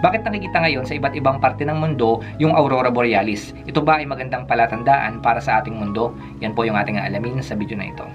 Bakit nakikita ngayon sa iba't ibang parte ng mundo yung Aurora Borealis? Ito ba ay magandang palatandaan para sa ating mundo? Yan po yung ating alamin sa video na ito.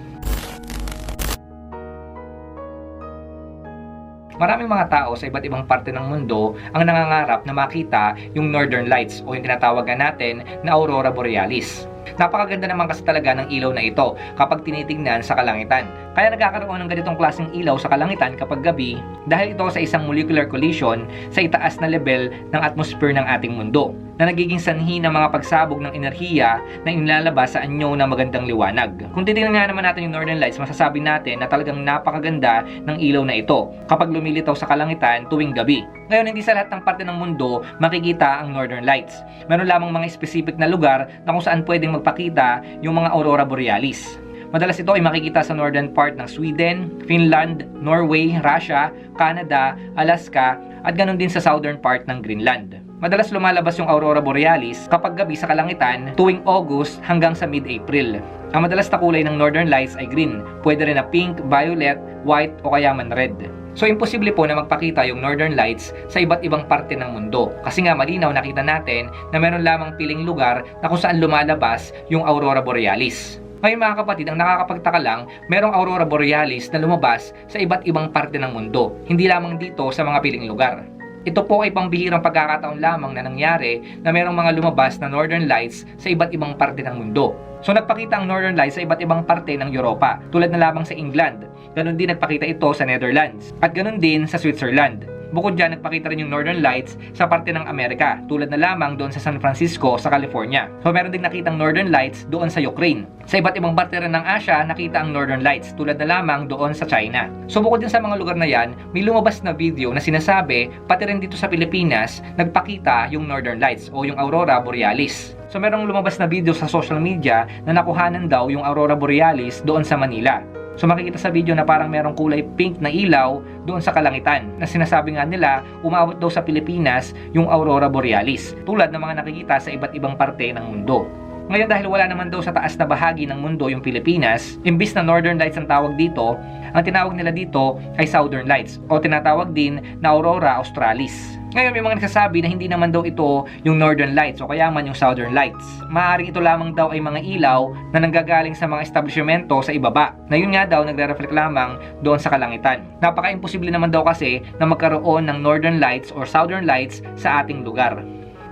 Maraming mga tao sa iba't ibang parte ng mundo ang nangangarap na makita yung Northern Lights o yung tinatawagan natin na Aurora Borealis. Napakaganda naman kasi talaga ng ilaw na ito kapag tinitingnan sa kalangitan. Kaya nagkakaroon ng ganitong klaseng ilaw sa kalangitan kapag gabi dahil ito sa isang molecular collision sa itaas na level ng atmosphere ng ating mundo na nagiging sanhi ng mga pagsabog ng enerhiya na inilalabas sa anyo ng magandang liwanag. Kung titingnan nga naman natin yung Northern Lights, masasabi natin na talagang napakaganda ng ilaw na ito kapag lumilitaw sa kalangitan tuwing gabi. Ngayon, hindi sa lahat ng parte ng mundo makikita ang Northern Lights. Meron lamang mga specific na lugar na kung saan pwedeng magpakita yung mga aurora borealis. Madalas ito ay makikita sa northern part ng Sweden, Finland, Norway, Russia, Canada, Alaska, at ganun din sa southern part ng Greenland. Madalas lumalabas yung aurora borealis kapag gabi sa kalangitan tuwing August hanggang sa mid-April. Ang madalas na kulay ng northern lights ay green, pwede rin na pink, violet, white o kaya man red. So imposible po na magpakita yung northern lights sa iba't ibang parte ng mundo. Kasi nga malinaw nakita natin na meron lamang piling lugar na kung saan lumalabas yung aurora borealis. Ngayon mga kapatid, ang nakakapagtaka lang, merong aurora borealis na lumabas sa iba't ibang parte ng mundo, hindi lamang dito sa mga piling lugar. Ito po ay pambihirang pagkakataon lamang na nangyari na merong mga lumabas na northern lights sa iba't ibang parte ng mundo. So nagpakita ang northern lights sa iba't ibang parte ng Europa, tulad na lamang sa England. Ganon din nagpakita ito sa Netherlands. At ganon din sa Switzerland. Bukod dyan, nagpakita rin yung Northern Lights sa parte ng Amerika, tulad na lamang doon sa San Francisco sa California. So meron din nakitang Northern Lights doon sa Ukraine. Sa iba't ibang parte rin ng Asia, nakita ang Northern Lights, tulad na lamang doon sa China. So bukod din sa mga lugar na yan, may lumabas na video na sinasabi, pati rin dito sa Pilipinas, nagpakita yung Northern Lights o yung Aurora Borealis. So merong lumabas na video sa social media na nakuhanan daw yung Aurora Borealis doon sa Manila. So makikita sa video na parang merong kulay pink na ilaw doon sa kalangitan na sinasabi nga nila umabot daw sa Pilipinas yung Aurora Borealis tulad ng mga nakikita sa iba't ibang parte ng mundo. Ngayon dahil wala naman daw sa taas na bahagi ng mundo yung Pilipinas, imbis na Northern Lights ang tawag dito, ang tinawag nila dito ay Southern Lights o tinatawag din na Aurora Australis. Ngayon may mga nagsasabi na hindi naman daw ito yung Northern Lights o kaya man yung Southern Lights. Maaring ito lamang daw ay mga ilaw na nanggagaling sa mga establishmento sa ibaba. Na yun nga daw nagre-reflect lamang doon sa kalangitan. Napaka-imposible naman daw kasi na magkaroon ng Northern Lights or Southern Lights sa ating lugar.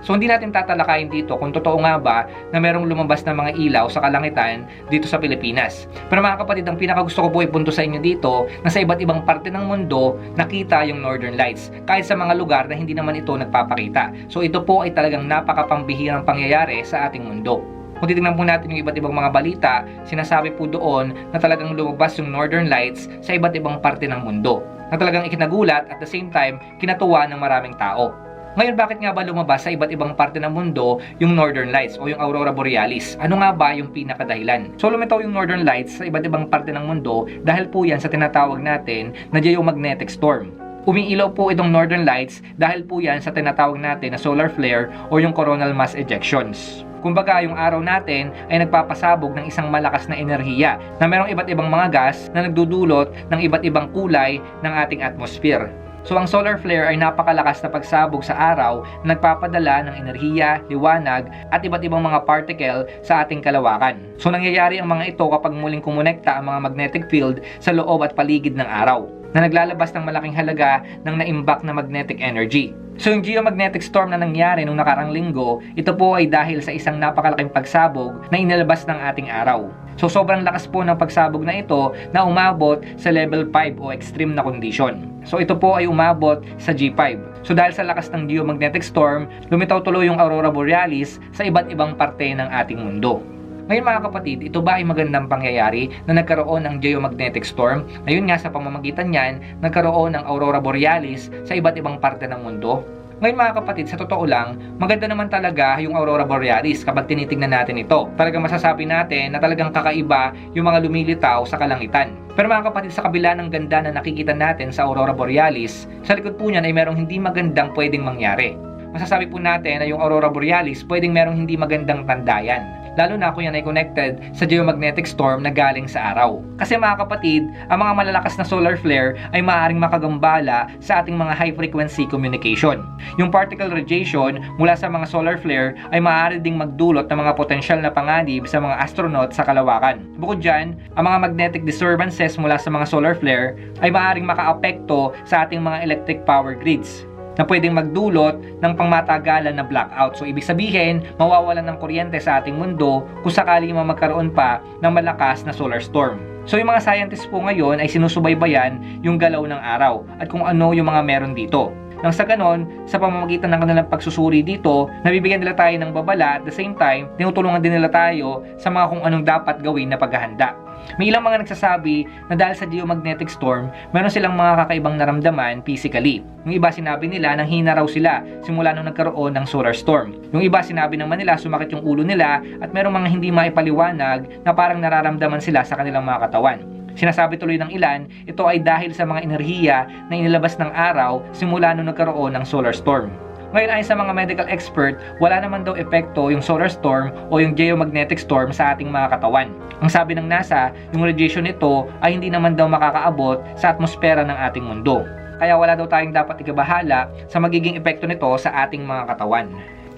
So hindi natin tatalakayin dito kung totoo nga ba na merong lumabas na mga ilaw sa kalangitan dito sa Pilipinas. Pero mga kapatid, ang pinakagusto ko po ipunto sa inyo dito na sa iba't ibang parte ng mundo nakita yung Northern Lights kahit sa mga lugar na hindi naman ito nagpapakita. So ito po ay talagang napakapambihirang pangyayari sa ating mundo. Kung titingnan po natin yung iba't ibang mga balita, sinasabi po doon na talagang lumabas yung Northern Lights sa iba't ibang parte ng mundo na talagang ikinagulat at the same time kinatuwa ng maraming tao. Ngayon, bakit nga ba lumabas sa iba't ibang parte ng mundo yung Northern Lights o yung Aurora Borealis? Ano nga ba yung pinakadahilan? So, lumitaw yung Northern Lights sa iba't ibang parte ng mundo dahil po yan sa tinatawag natin na geomagnetic storm. Umiilaw po itong Northern Lights dahil po yan sa tinatawag natin na solar flare o yung coronal mass ejections. Kumbaga, yung araw natin ay nagpapasabog ng isang malakas na enerhiya na merong iba't ibang mga gas na nagdudulot ng iba't ibang kulay ng ating atmosphere. So ang solar flare ay napakalakas na pagsabog sa araw na nagpapadala ng enerhiya, liwanag at iba't ibang mga particle sa ating kalawakan. So nangyayari ang mga ito kapag muling kumonekta ang mga magnetic field sa loob at paligid ng araw na naglalabas ng malaking halaga ng naimbak na magnetic energy. So yung geomagnetic storm na nangyari nung nakarang linggo, ito po ay dahil sa isang napakalaking pagsabog na inilabas ng ating araw. So sobrang lakas po ng pagsabog na ito na umabot sa level 5 o extreme na condition. So ito po ay umabot sa G5. So dahil sa lakas ng geomagnetic storm, lumitaw tuloy yung aurora borealis sa iba't ibang parte ng ating mundo. Ngayon mga kapatid, ito ba ay magandang pangyayari na nagkaroon ng geomagnetic storm? Ngayon nga sa pamamagitan niyan, nagkaroon ng aurora borealis sa iba't ibang parte ng mundo. Ngayon mga kapatid, sa totoo lang, maganda naman talaga yung Aurora Borealis kapag tinitingnan natin ito. Talagang masasabi natin na talagang kakaiba yung mga lumilitaw sa kalangitan. Pero mga kapatid, sa kabila ng ganda na nakikita natin sa Aurora Borealis, sa likod po niyan ay merong hindi magandang pwedeng mangyari. Masasabi po natin na yung Aurora Borealis pwedeng merong hindi magandang tandayan. Lalo na kung yan ay connected sa geomagnetic storm na galing sa araw. Kasi mga kapatid, ang mga malalakas na solar flare ay maaaring makagambala sa ating mga high frequency communication. Yung particle radiation mula sa mga solar flare ay maaari ding magdulot ng mga potensyal na panganib sa mga astronaut sa kalawakan. Bukod dyan, ang mga magnetic disturbances mula sa mga solar flare ay maaaring makaapekto sa ating mga electric power grids na pwedeng magdulot ng pangmatagalan na blackout. So, ibig sabihin, mawawalan ng kuryente sa ating mundo kung sakali man magkaroon pa ng malakas na solar storm. So, yung mga scientists po ngayon ay sinusubaybayan yung galaw ng araw at kung ano yung mga meron dito. Nang sa ganon, sa pamamagitan ng kanilang pagsusuri dito, nabibigyan nila tayo ng babala at the same time, tinutulungan din nila tayo sa mga kung anong dapat gawin na paghahanda. May ilang mga nagsasabi na dahil sa geomagnetic storm, meron silang mga kakaibang naramdaman physically. Yung iba sinabi nila nang hina raw sila simula nung nagkaroon ng solar storm. Yung iba sinabi naman nila sumakit yung ulo nila at merong mga hindi maipaliwanag na parang nararamdaman sila sa kanilang mga katawan. Sinasabi tuloy ng ilan, ito ay dahil sa mga enerhiya na inilabas ng araw simula nung nagkaroon ng solar storm. Ngayon ay sa mga medical expert, wala naman daw epekto yung solar storm o yung geomagnetic storm sa ating mga katawan. Ang sabi ng NASA, yung radiation nito ay hindi naman daw makakaabot sa atmosfera ng ating mundo. Kaya wala daw tayong dapat ikabahala sa magiging epekto nito sa ating mga katawan.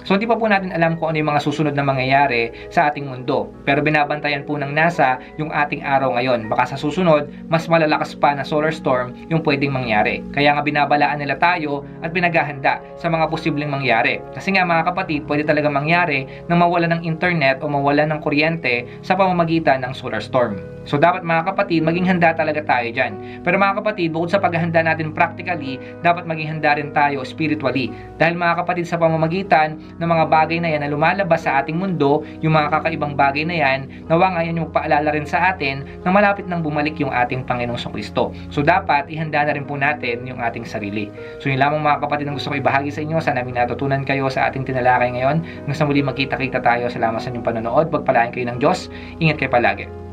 So hindi pa po natin alam kung ano yung mga susunod na mangyayari sa ating mundo. Pero binabantayan po ng NASA yung ating araw ngayon. Baka sa susunod, mas malalakas pa na solar storm yung pwedeng mangyari. Kaya nga binabalaan nila tayo at pinaghahanda sa mga posibleng mangyari. Kasi nga mga kapatid, pwede talaga mangyari na mawala ng internet o mawala ng kuryente sa pamamagitan ng solar storm. So dapat mga kapatid, maging handa talaga tayo dyan. Pero mga kapatid, bukod sa paghahanda natin practically, dapat maging handa rin tayo spiritually. Dahil mga kapatid, sa pamamagitan ng mga bagay na yan na lumalabas sa ating mundo, yung mga kakaibang bagay na yan, nawa ngayon yung paalala rin sa atin na malapit nang bumalik yung ating Panginoong Kristo. So dapat ihanda na rin po natin yung ating sarili. So yun lamang mga kapatid ang gusto ko ibahagi sa inyo. Sana may natutunan kayo sa ating tinalakay ngayon. Hanggang muli magkita-kita tayo. Salamat sa inyong panonood. Pagpalaan kayo ng Diyos. Ingat kayo palagi.